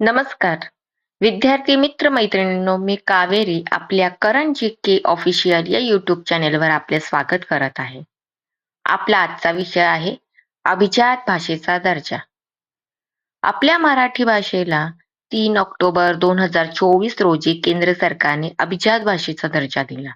नमस्कार. विद्यार्थी मित्र मैत्रिणींनो मी कावेरी आपल्या करण जी के ऑफिशियल या युट्यूब चॅनेलवर आपले स्वागत करत आहे. आपला आजचा विषय आहे अभिजात भाषेचा दर्जा. आपल्या मराठी भाषेला तीन ऑक्टोबर दोन हजार चोवीस रोजी केंद्र सरकारने अभिजात भाषेचा दर्जा दिला.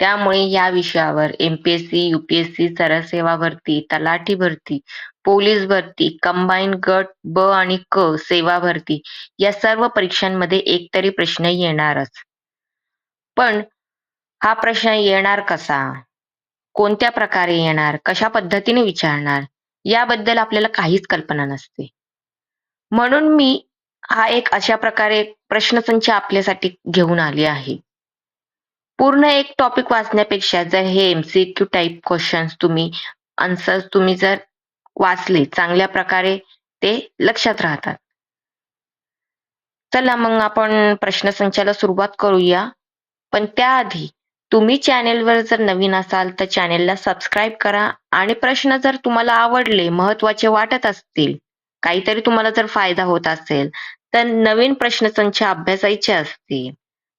त्यामुळे या विषयावर एमपीएससी यूपीएससी सरळ सेवा भरती तलाठी भरती पोलीस भरती कंबाईन गट ब आणि क सेवा भरती या सर्व परीक्षांमध्ये एकतरी प्रश्न येणारच. पण हा प्रश्न येणार कसा? कोणत्या प्रकारे येणार? कशा पद्धतीने विचारणार? याबद्दल आपल्याला काहीच कल्पना नसते. म्हणून मी हा एक अशा प्रकारे प्रश्नसंच आपल्यासाठी घेऊन आले आहे. पूर्ण एक टॉपिक वाचण्यापेक्षा जर हे एमसीक्यू टाईप क्वेश्चन्स तुम्ही आन्सर तुम्ही जर वाचले चांगल्या प्रकारे ते लक्षात राहतात. चला मग आपण प्रश्नसंचाला सुरुवात करूया. पण त्याआधी तुम्ही चॅनेलवर जर नवीन असाल तर चॅनेलला सबस्क्राईब करा आणि प्रश्न जर तुम्हाला आवडले महत्त्वाचे वाटत असतील काहीतरी तुम्हाला जर फायदा होत असेल तर नवीन प्रश्नसंच अभ्यासायचे असतील.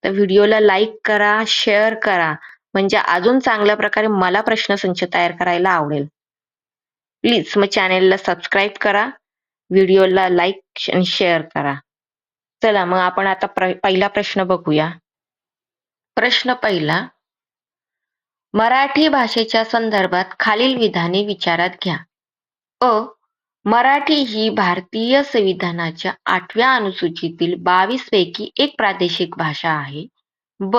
तर व्हिडिओला लाईक करा शेअर करा. म्हणजे अजून चांगल्या प्रकारे मला प्रश्नसंच तयार करायला आवडेल. प्लीज मग चॅनेलला सबस्क्राईब करा. व्हिडिओला लाईक आणि शेअर करा. चला मग आपण आता प्र, पहिला प्रश्न बघूया. प्रश्न पहिला. मराठी भाषेच्या संदर्भात खालील विधाने विचारात घ्या. अ मराठी ही भारतीय संविधानाच्या आठव्या अनुसूचीतील बावीस पैकी एक प्रादेशिक भाषा आहे. ब.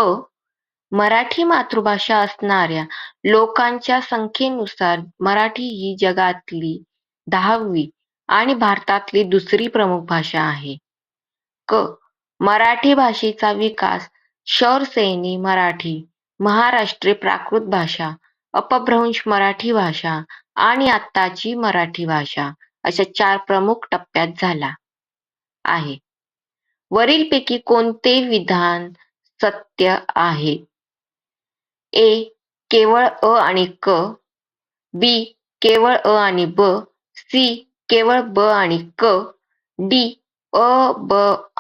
मराठी मातृभाषा असणाऱ्या लोकांच्या संख्येनुसार मराठी ही जगातली दहावी आणि भारतातली दुसरी प्रमुख भाषा आहे. क. मराठी भाषेचा विकास शौरसैनी मराठी महाराष्ट्रीय प्राकृत भाषा अपभ्रंश मराठी भाषा आणि आत्ताची मराठी भाषा अशा चार प्रमुख टप्प्यात झाला आहे. वरीलपैकी कोणते विधान सत्य आहे? ए केवळ अ आणि क. बी केवळ अ आणि ब. सी केवळ ब आणि क. डी अ ब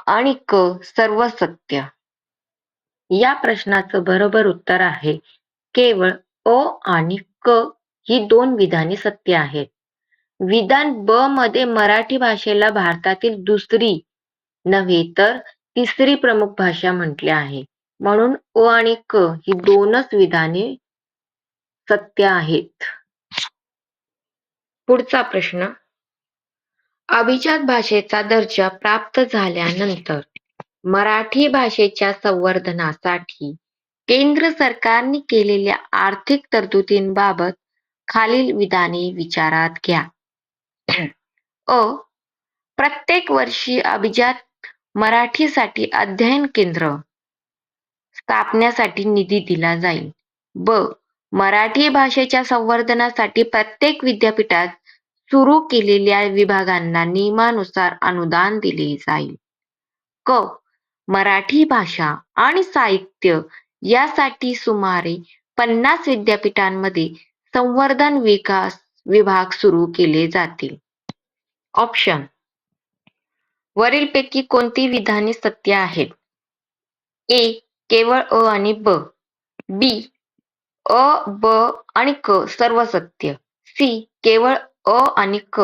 आणि क सर्व सत्य. या प्रश्नाचं बरोबर उत्तर आहे केवळ अ आणि क ही दोन विधाने सत्य आहेत. विधान ब मध्ये मराठी भाषेला भारतातील दुसरी नव्हे तर तिसरी प्रमुख भाषा म्हटले आहे. म्हणून अ आणि क ही दोनच विधाने सत्य आहेत. पुढचा प्रश्न. अभिजात भाषेचा दर्जा प्राप्त झाल्यानंतर मराठी भाषेच्या संवर्धनासाठी केंद्र सरकारने केलेल्या आर्थिक तरतुदींबाबत खालील विधाने विचारात घ्या. अ प्रत्येक वर्षी अभिजात मराठीसाठी अध्ययन केंद्र स्थापण्यासाठी निधी दिला जाईल. ब मराठी भाषेच्या संवर्धनासाठी प्रत्येक विद्यापीठात सुरू केलेल्या विभागांना नियमानुसार अनुदान दिले जाईल. क मराठी भाषा आणि साहित्य यासाठी सुमारे पन्नास विद्यापीठांमध्ये संवर्धन विकास विभाग सुरू केले जातील. ऑप्शन वरीलपैकी कोणती विधाने सत्य आहेत? ए केवळ अ आणि ब. बी अ ब आणि क सर्व सत्य सी केवळ अ आणि क.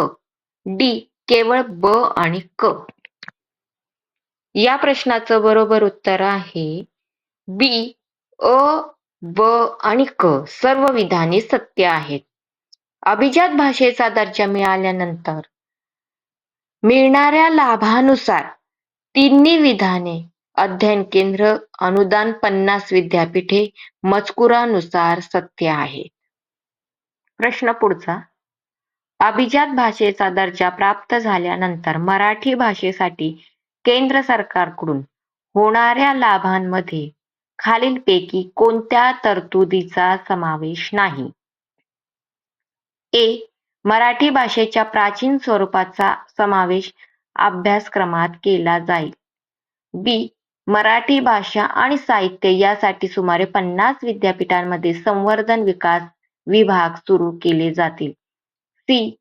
डी केवळ ब आणि क. या प्रश्नाचं बरोबर उत्तर आहे बी अ ब आणि क. सर्व विधाने सत्य आहेत. अभिजात भाषेचा दर्जा मिळाल्यानंतर मिळणाऱ्या लाभानुसार तिन्ही विधाने अध्ययन केंद्र अनुदान पन्नास विद्यापीठे मजकुरानुसार सत्य आहे प्रश्न पुढचा. अभिजात भाषेचा दर्जा प्राप्त झाल्यानंतर मराठी भाषेसाठी केंद्र सरकारकडून होणाऱ्या लाभांमध्ये खालीलपैकी कोणत्या तरतुदीचा समावेश नाही? ए मराठी भाषेच्या प्राचीन स्वरूपाचा समावेश अभ्यासक्रमात केला जाईल. बी मराठी भाषा आणि साहित्य यासाठी सुमारे पन्नास विद्यापीठांमध्ये संवर्धन विकास विभाग सुरू केले जातील. सी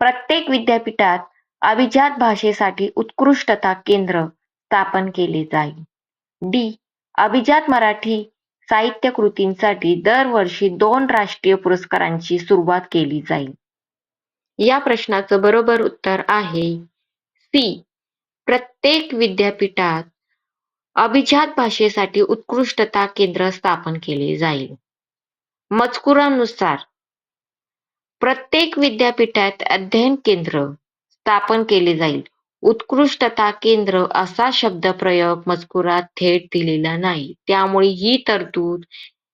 प्रत्येक विद्यापीठात अभिजात भाषेसाठी उत्कृष्टता केंद्र स्थापन केले जाईल. डी अभिजात मराठी साहित्य कृतींसाठी दरवर्षी दोन राष्ट्रीय पुरस्कारांची सुरुवात केली जाईल. या प्रश्नाचं बरोबर उत्तर आहे सी. प्रत्येक विद्यापीठात अभिजात भाषेसाठी उत्कृष्टता केंद्र स्थापन केले जाईल. मजकुरानुसार प्रत्येक विद्यापीठात अध्ययन केंद्र स्थापन केले जाईल. उत्कृष्टता केंद्र असा शब्दप्रयोग मजकुरात थेट दिलेला नाही. त्यामुळे ही तरतूद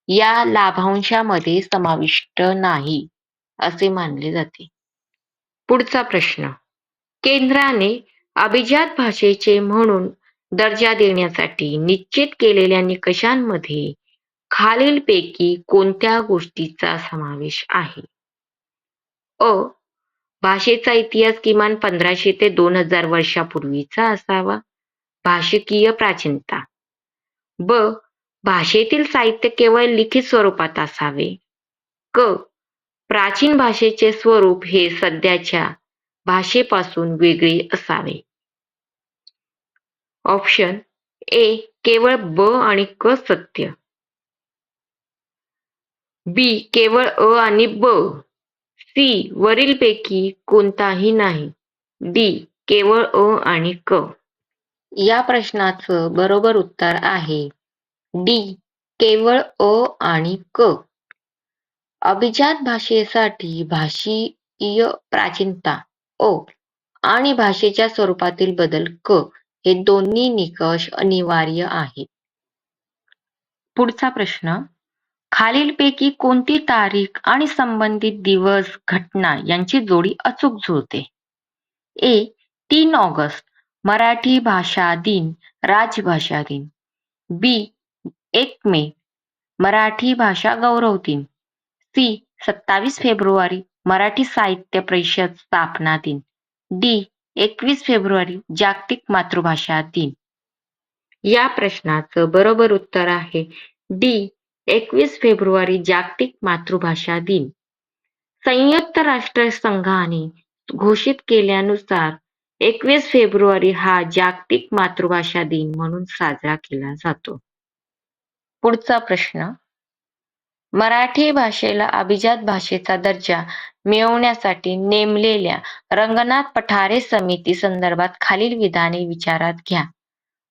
या लाभांशामध्ये समाविष्ट नाही असे मानले जाते. पुढचा प्रश्न. केंद्राने अभिजात भाषेचे म्हणून दर्जा देण्यासाठी निश्चित केलेल्या निकषांमध्ये खालीलपैकी कोणत्या गोष्टीचा समावेश आहे? अ. भाषेचा इतिहास किमान पंधराशे ते दोन हजार वर्षापूर्वीचा असावा. भाषिकीय प्राचीनता. ब. भाषेतील साहित्य केवळ लिखित स्वरूपात असावे. क. प्राचीन भाषेचे स्वरूप हे सध्याच्या भाषेपासून वेगळे असावे. Option A. केवळ ब आणि क सत्य. बी. केवळ अ आणि ब. सी वरीलपैकी कोणताही नाही. डी केवळ अ आणि क. या प्रश्नाचं बरोबर उत्तर आहे. डी केवळ अ आणि क. अभिजात भाषेसाठी भाषीय प्राचीनता अ आणि भाषेच्या स्वरूपातील बदल क हे दोन्ही निकष अनिवार्य आहेत. पुढचा प्रश्न खालीलपैकी कोणती तारीख आणि संबंधित दिवस घटना यांची जोडी अचूक जुळते? ए तीन ऑगस्ट मराठी भाषा दिन राजभाषा दिन. बी एक मे मराठी भाषा गौरव दिन. सी सत्तावीस फेब्रुवारी मराठी साहित्य परिषद स्थापना दिन. डी एकवीस फेब्रुवारी जागतिक मातृभाषा दिन. या प्रश्नाचं बरोबर उत्तर आहे. डी एकवीस फेब्रुवारी जागतिक मातृभाषा दिन. संयुक्त राष्ट्र संघाने घोषित केल्यानुसार एकवीस फेब्रुवारी हा जागतिक मातृभाषा दिन म्हणून साजरा केला जातो. पुढचा प्रश्न. मराठी भाषेला अभिजात भाषेचा दर्जा मिळवण्यासाठी नेमलेल्या रंगनाथ पठारे समिती संदर्भात खालील विधाने विचारात घ्या.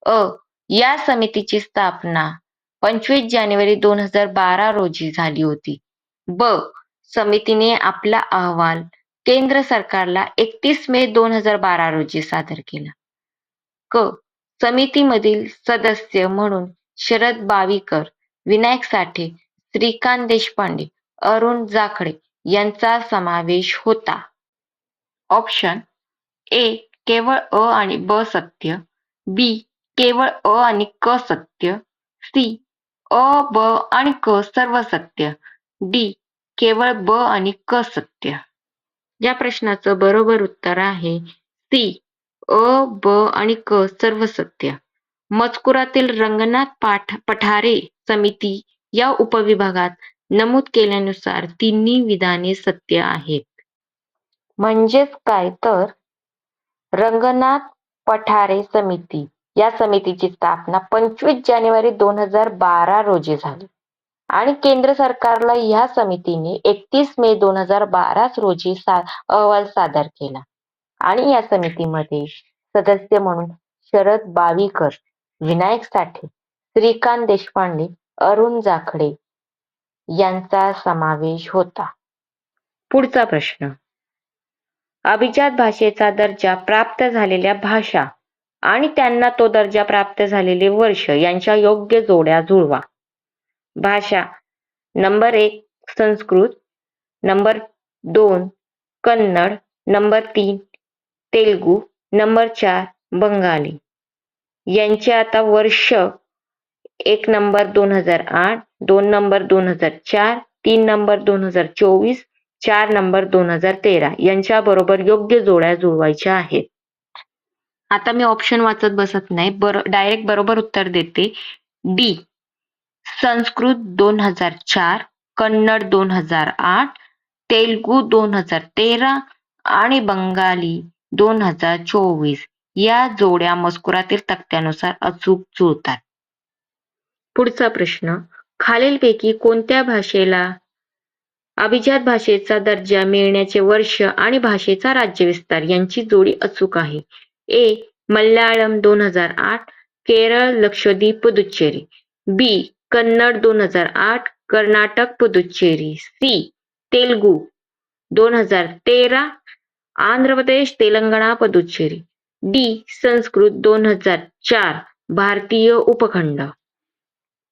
अ. या समितीची स्थापना पंचवीस जानेवारी दोन हजार बारा रोजी झाली होती. ब. समितीने आपला अहवाल केंद्र सरकारला एकतीस मे दोन हजार बारा रोजी सादर केला. क. समितीमधील सदस्य म्हणून शरद बावीकर विनायक साठे श्रीकांत देशपांडे अरुण जाखडे यांचा समावेश होता. ऑप्शन. ए. केवळ अ आणि ब सत्य. बी. केवळ अ आणि क सत्य. सी. अ ब आणि क सर्व सत्य डी केवळ ब आणि क सत्य. या प्रश्नाचं बरोबर उत्तर आहे सी अ ब आणि क सर्व सत्य मजकुरातील रंगनाथ पाठ पठारे समिती या उपविभागात नमूद केल्यानुसार तिन्ही विधाने सत्य आहेत. म्हणजेच काय तर? रंगनाथ पठारे समिती. या समितीची स्थापना पंचवीस जानेवारी दोन हजार बारा रोजी झाली. आणि केंद्र सरकारला या समितीने एकतीस मे दोन हजार बाराच रोजी सा अहवाल सादर केला. आणि या समितीमध्ये सदस्य म्हणून शरद बावीकर विनायक साठे श्रीकांत देशपांडे अरुण जाखडे यांचा समावेश होता. पुढचा प्रश्न. अभिजात भाषेचा दर्जा प्राप्त झालेल्या भाषा आणि त्यांना तो दर्जा प्राप्त झालेले वर्ष यांच्या योग्य जोड्या जुळवा. भाषा. नंबर एक संस्कृत. नंबर दोन कन्नड. नंबर तीन तेलगू. नंबर चार बंगाली. यांचे आता वर्ष एक नंबर दोन हजार आठ दोन नंबर दोन हजार चार तीन नंबर दोन हजार चोवीस चार नंबर दोन हजार तेरा यांच्या बरोबर योग्य जोड्या जुळवायच्या आहेत. आता मी ऑप्शन वाचत बसत नाही. बर डायरेक्ट बरोबर उत्तर देते. डी संस्कृत दोन हजार चार कन्नड दोन हजार आठ तेलगू दोन हजार तेरा आणि बंगाली दोन हजार चोवीस. या जोड्या मजकुरातील तक्त्यानुसार अचूक जुळतात. पुढचा प्रश्न. खालीलपैकी कोणत्या भाषेला अभिजात भाषेचा दर्जा मिळण्याचे वर्ष आणि भाषेचा राज्यविस्तार यांची जोडी अचूक आहे. ए. मल्याळम दोन हजार आठ केरळ लक्षद्वीप पुदुच्चेरी बी. कन्नड दोन हजार आठ कर्नाटक पुदुच्चेरी सी. तेलुगू दोन हजार तेरा आंध्र प्रदेश तेलंगणा पुदुच्चेरी डी. संस्कृत दोन हजार चार भारतीय उपखंड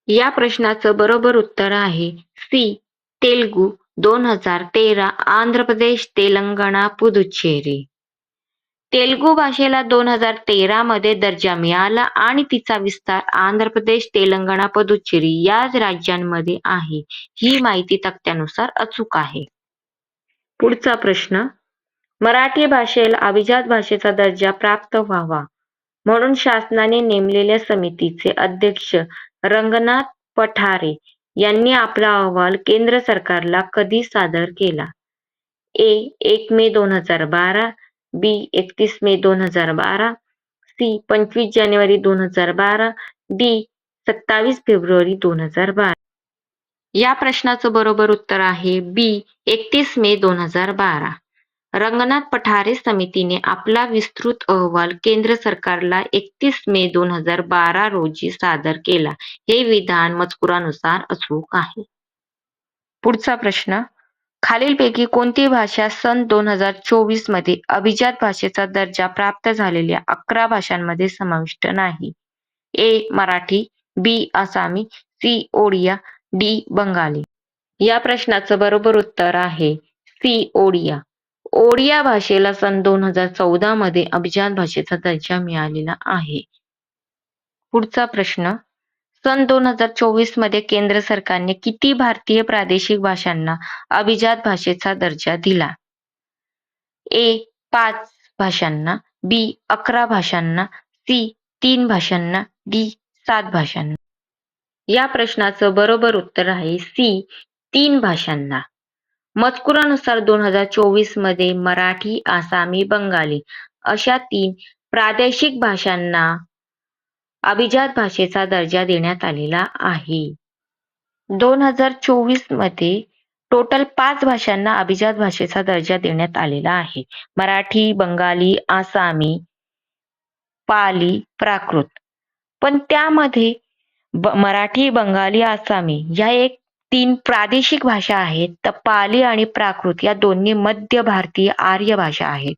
या प्रश्नाचं बरोबर उत्तर आहे सी. तेलुगू दोन हजार तेरा आंध्र प्रदेश तेलंगणा पुदुच्चेरी तेलगू भाषेला दोन हजार तेरा मध्ये दर्जा मिळाला आणि तिचा विस्तार आंध्र प्रदेश तेलंगणा पुदुच्चेरी या राज्यांमध्ये आहे. ही माहिती तक्त्यानुसार अचूक आहे. पुढचा प्रश्न. मराठी भाषेला अभिजात भाषेचा दर्जा प्राप्त व्हावा म्हणून शासनाने नेमलेल्या समितीचे अध्यक्ष रंगनाथ पठारे यांनी आपला अहवाल केंद्र सरकारला कधी सादर केला? ए एक मे दोन हजार बारा बी एकतीस मे दोन हजार बारा सी पंचवीस जानेवारी दोन हजार बारा डी सत्तावीस फेब्रुवारी दोन हजार बारा. या प्रश्नाचं बरोबर उत्तर आहे बी एकतीस मे दोन हजार बारा. रंगनाथ पठारे समितीने आपला विस्तृत अहवाल केंद्र सरकारला एकतीस मे दोन हजार बारा रोजी सादर केला. हे विधान मजकुरानुसार अचूक आहे. पुढचा प्रश्न खालीलपैकी कोणती भाषा सन दोन हजार चोवीसमध्ये अभिजात भाषेचा दर्जा प्राप्त झालेल्या अकरा भाषांमध्ये समाविष्ट नाही? ए मराठी बी आसामी सी ओडिया डी बंगाली. या प्रश्नाचं बरोबर उत्तर आहे सी ओडिया. ओडिया भाषेला सन दोन हजार चौदा मध्ये अभिजात भाषेचा दर्जा मिळालेला आहे. पुढचा प्रश्न सन दोन हजार चोवीसमध्ये केंद्र सरकारने किती भारतीय प्रादेशिक भाषांना अभिजात भाषेचा दर्जा दिला? ए पाच भाषांना बी अकरा भाषांना सी तीन भाषांना डी सात भाषांना. या प्रश्नाचं बरोबर उत्तर आहे सी तीन भाषांना. मजकुरानुसार दोन हजार चोवीसमध्ये मराठी आसामी बंगाली अशा तीन प्रादेशिक भाषांना अभिजात भाषेचा दर्जा देण्यात आलेला आहे. दोन हजार चोवीसमध्ये टोटल पाच भाषांना अभिजात भाषेचा दर्जा देण्यात आलेला आहे. मराठी बंगाली आसामी पाली प्राकृत. पण त्यामध्ये मराठी बंगाली आसामी या एक तीन प्रादेशिक भाषा आहेत. तर पाली आणि प्राकृत या दोन्ही मध्य भारतीय आर्य भाषा आहेत.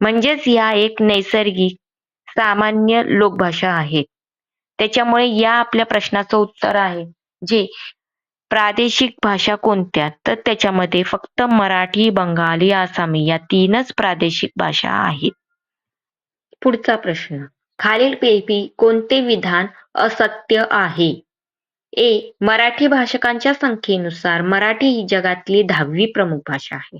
म्हणजेच या एक नैसर्गिक सामान्य लोकभाषा आहेत त्याच्यामुळे या आपल्या प्रश्नाचं उत्तर आहे जे प्रादेशिक भाषा कोणत्या? तर त्याच्यामध्ये फक्त मराठी बंगाली आसामी या तीनच प्रादेशिक भाषा आहेत. पुढचा प्रश्न. खालीलपैकी कोणते विधान असत्य आहे? ए. मराठी भाषकांच्या संख्येनुसार मराठी ही जगातली दहावी प्रमुख भाषा आहे.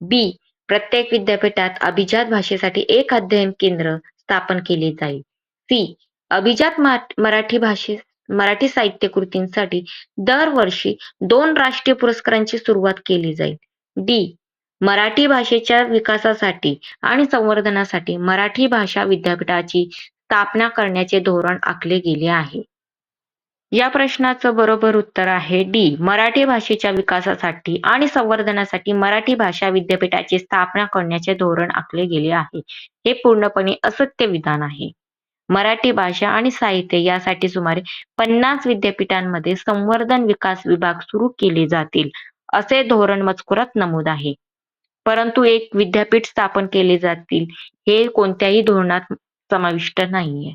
बी. प्रत्येक विद्यापीठात अभिजात भाषेसाठी एक अध्ययन केंद्र स्थापन केले जाईल. सी अभिजात मराठी भाषे मराठी साहित्य कृतींसाठी दरवर्षी दोन राष्ट्रीय पुरस्कारांची सुरुवात केली जाईल. डी मराठी भाषेच्या विकासासाठी आणि संवर्धनासाठी मराठी भाषा विद्यापीठाची स्थापना करण्याचे धोरण आखले गेले आहे. या प्रश्नाचं बरोबर उत्तर आहे डी. मराठी भाषेच्या विकासासाठी आणि संवर्धनासाठी मराठी भाषा विद्यापीठाची स्थापना करण्याचे धोरण आखले गेले आहे. हे पूर्णपणे असत्य विधान आहे. मराठी भाषा आणि साहित्य यासाठी सुमारे पन्नास विद्यापीठांमध्ये संवर्धन विकास विभाग सुरू केले जातील असे धोरण मजकुरात नमूद आहे. परंतु एक विद्यापीठ स्थापन केले जातील हे कोणत्याही धोरणात समाविष्ट नाहीये.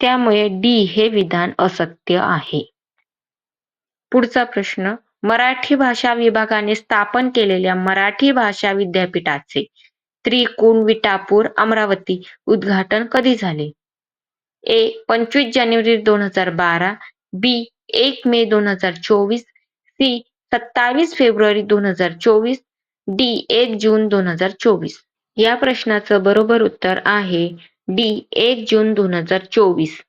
त्यामुळे डी हे विधान असत्य आहे. पुढचा प्रश्न मराठी भाषा विभागाने स्थापन केलेल्या मराठी भाषा विद्यापीठाचे त्रिकोण विटापूर अमरावती उद्घाटन कधी झाले? ए पंचवीस जानेवारी दोन हजार बारा बी एक मे दोन हजार चोवीस सी सत्तावीस फेब्रुवारी दोन हजार चोवीस डी एक जून दोन हजार चोवीस. या प्रश्नाचं बरोबर उत्तर आहे डी एक जून दोन हजार चोवीस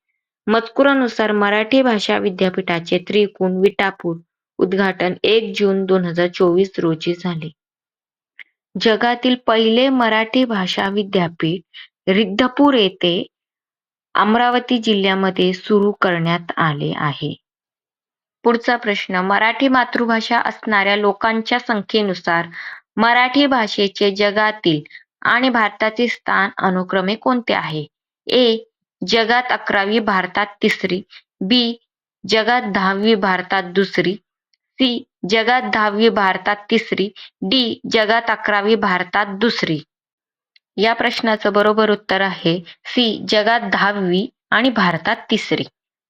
मजकुरानुसार मराठी भाषा विद्यापीठाचे त्रिकोण विटापूर उद्घाटन एक जून दोन हजार चोवीस रोजी झाले जगातील पहिले मराठी भाषा विद्यापीठ रिद्धपूर येथे अमरावती जिल्ह्यामध्ये सुरू करण्यात आले आहे. पुढचा प्रश्न मराठी मातृभाषा असणाऱ्या लोकांच्या संख्येनुसार मराठी भाषेचे जगातील आणि भारताचे स्थान अनुक्रमे कोणते आहे? ए. जगात अकरावी भारतात तिसरी बी. जगात दहावी भारतात दुसरी सी. जगात दहावी भारतात तिसरी डी. जगात अकरावी भारतात दुसरी या प्रश्नाचं बरोबर उत्तर आहे सी. जगात दहावी आणि भारतात तिसरी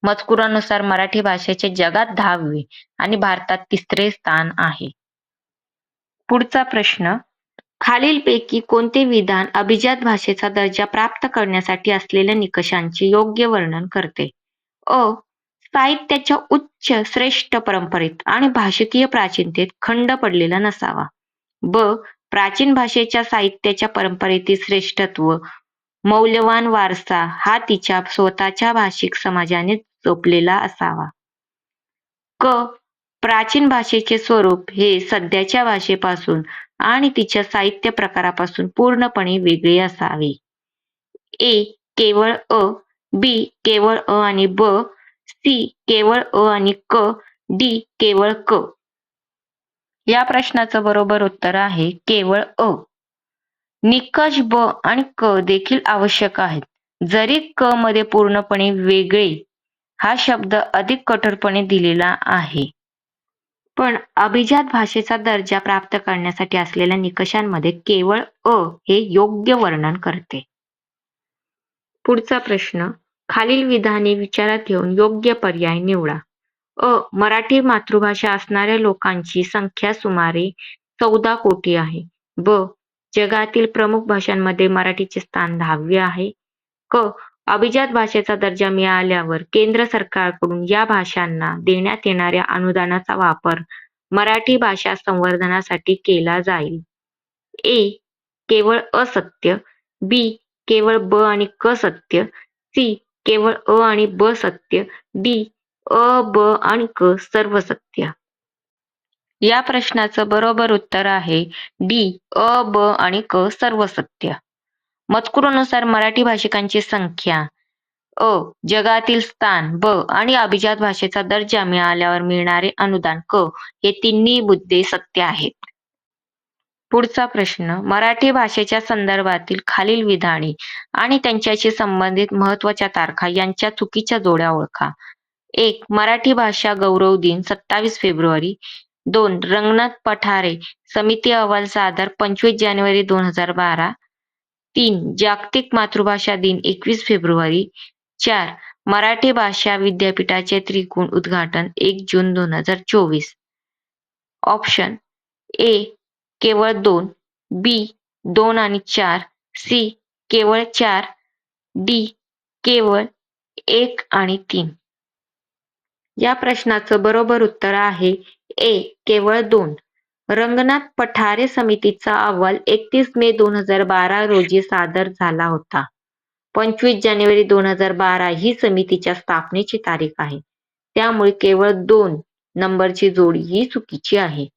मजकुरानुसार मराठी भाषेचे जगात दहावे आणि भारतात तिसरे स्थान आहे. पुढचा प्रश्न खालीलपैकी कोणते विधान अभिजात भाषेचा दर्जा प्राप्त करण्यासाठी असलेल्या निकषांचे योग्य वर्णन करते? अ. साहित्याच्या उच्च श्रेष्ठ परंपरेत आणि भाषिकीय प्राचीनतेत खंड पडलेला नसावा. ब. प्राचीन भाषेच्या साहित्याच्या परंपरेतील श्रेष्ठत्व, मौल्यवान वारसा हा तिच्या स्वतःच्या भाषिक समाजाने जपलेला असावा. क. प्राचीन भाषेचे स्वरूप हे सध्याच्या भाषेपासून आणि तिच्या साहित्य प्रकारापासून पूर्णपणे वेगळे असावे. ए. केवळ अ. बी. केवळ अ आणि ब. सी. केवळ अ आणि क. डी. केवळ क. या प्रश्नाचं बरोबर उत्तर आहे केवळ अ. निकष ब आणि क देखील आवश्यक आहेत. जरी क मध्ये पूर्णपणे वेगळे हा शब्द अधिक कठोरपणे दिलेला आहे. पण अभिजात भाषेचा दर्जा प्राप्त करण्यासाठी असलेल्या निकषांमध्ये केवळ अ हे योग्य वर्णन करते. पुढचा प्रश्न खालील विधाने विचारात घेऊन योग्य पर्याय निवडा. अ. मराठी मातृभाषा असणाऱ्या लोकांची संख्या सुमारे चौदा कोटी आहे. ब. जगातील प्रमुख भाषांमध्ये मराठीचे स्थान दहावे आहे. क. अभिजात भाषेचा दर्जा मिळाल्यावर केंद्र सरकारकडून या भाषांना देण्यात येणाऱ्या अनुदानाचा वापर मराठी भाषा संवर्धनासाठी केला जाईल. ए. केवळ असत्य बी. केवळ ब आणि क सत्य सी. केवळ अ आणि ब सत्य डी. अ, ब आणि क सर्व सत्य या प्रश्नाचं बरोबर उत्तर आहे डी. अ, ब आणि क सर्व सत्य मजकुरानुसार मराठी भाषिकांची संख्या अ. जगातील स्थान ब. आणि अभिजात भाषेचा दर्जा मिळाल्यावर मिळणारे अनुदान क. हे तिन्ही मुद्दे सत्य आहेत. पुढचा प्रश्न मराठी भाषेच्या संदर्भातील खालील विधाने आणि त्यांच्याशी संबंधित महत्त्वाच्या तारखा यांच्या चुकीच्या जोड्या ओळखा. एक. मराठी भाषा गौरव दिन सत्तावीस फेब्रुवारी. दोन. रंगनाथ पठारे समिती अहवाल सादर पंचवीस जानेवारी दोन हजार बारा. तीन. जागतिक मातृभाषा दिन एकवीस फेब्रुवारी. चार. मराठी भाषा विद्यापीठाचे त्रिकोण उद्घाटन एक जून दोन हजार चोवीस. Option A. केवळ दोन बी. दोन आणि चार सी. केवळ चार डी. केवळ एक आणि तीन या प्रश्नाचं बरोबर उत्तर आहे ए. केवळ दोन रंगनाथ पठारे समितीचा अहवाल एकतीस मे दोन हजार बारा रोजी सादर झाला होता. पंचवीस जानेवारी दोन हजार बारा ही समितीच्या स्थापनेची तारीख आहे. त्यामुळे केवळ दोन नंबरची जोडी ही चुकीची आहे.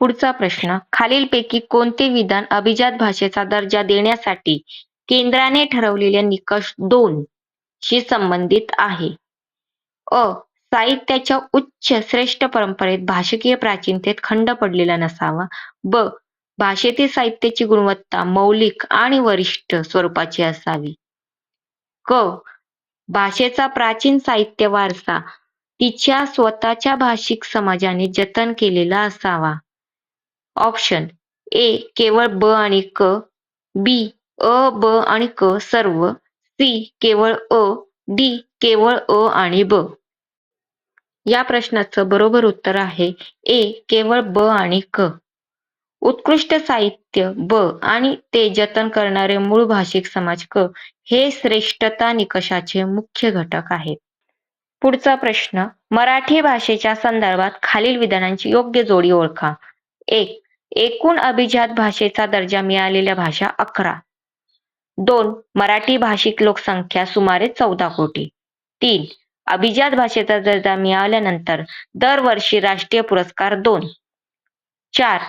पुढचा प्रश्न खालीलपैकी कोणते विधान अभिजात भाषेचा दर्जा देण्यासाठी केंद्राने ठरवलेल्या निकष दोन शी संबंधित आहे? अ. साहित्याच्या उच्च श्रेष्ठ परंपरेत भाषकीय प्राचीनतेत खंड पडलेला नसावा. ब. भाषेतील साहित्याची गुणवत्ता मौलिक आणि वरिष्ठ स्वरूपाची असावी. क. भाषेचा प्राचीन साहित्य वारसा तिच्या स्वतःच्या भाषिक समाजाने जतन केलेला असावा. Option A. केवळ ब आणि क. बी. अ, ब आणि क सर्व. सी. केवळ अ. डी. केवळ अ आणि ब. या प्रश्नाचं बरोबर उत्तर आहे ए. केवळ ब आणि क. उत्कृष्ट साहित्य ब आणि ते जतन करणारे मूळ भाषिक समाज क हे श्रेष्ठता निकषाचे मुख्य घटक आहेत. पुढचा प्रश्न मराठी भाषेच्या संदर्भात खालील विधानांची योग्य जोडी ओळखा. एक. एकूण अभिजात भाषेचा दर्जा मिळालेल्या भाषा अकरा. दोन. मराठी भाषिक लोकसंख्या सुमारे चौदा कोटी. तीन. अभिजात भाषेचा दर्जा मिळाल्यानंतर दरवर्षी राष्ट्रीय पुरस्कार दोन. चार.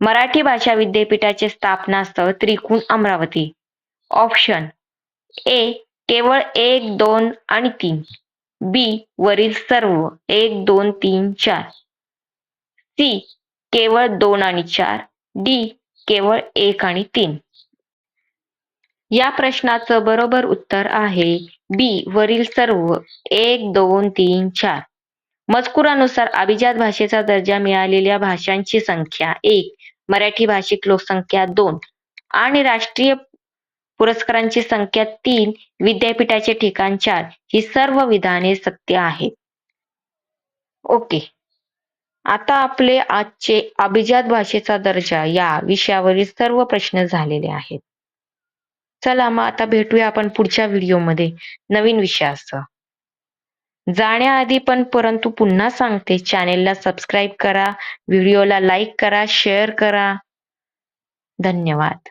मराठी भाषा विद्यापीठाचे स्थापनास्थळ त्रिकोण अमरावती. ऑप्शन. ए. केवळ एक दोन आणि तीन. बी. वरील सर्व. एक दोन तीन चार. सी. केवळ दोन आणि चार. डी. केवळ एक आणि तीन. या प्रश्नाचं बरोबर उत्तर आहे बी वरील सर्व एक दोन तीन चार. मजकुरानुसार अभिजात भाषेचा दर्जा मिळालेल्या भाषांची संख्या एक मराठी भाषिक लोकसंख्या दोन आणि राष्ट्रीय पुरस्कारांची संख्या तीन विद्यापीठाचे ठिकाण चार. ही सर्व विधाने सत्य आहेत. ओके. आता आपले आजचे अभिजात भाषेचा दर्जा या विषयावरील सर्व प्रश्न झालेले आहेत. चला मग आता भेटूया आपण पुढच्या व्हिडिओमध्ये नवीन विषयासह. जाण्याआधी पण परंतु पुन्हा सांगते चॅनेलला सबस्क्राईब करा व्हिडिओला लाईक करा शेअर करा. धन्यवाद.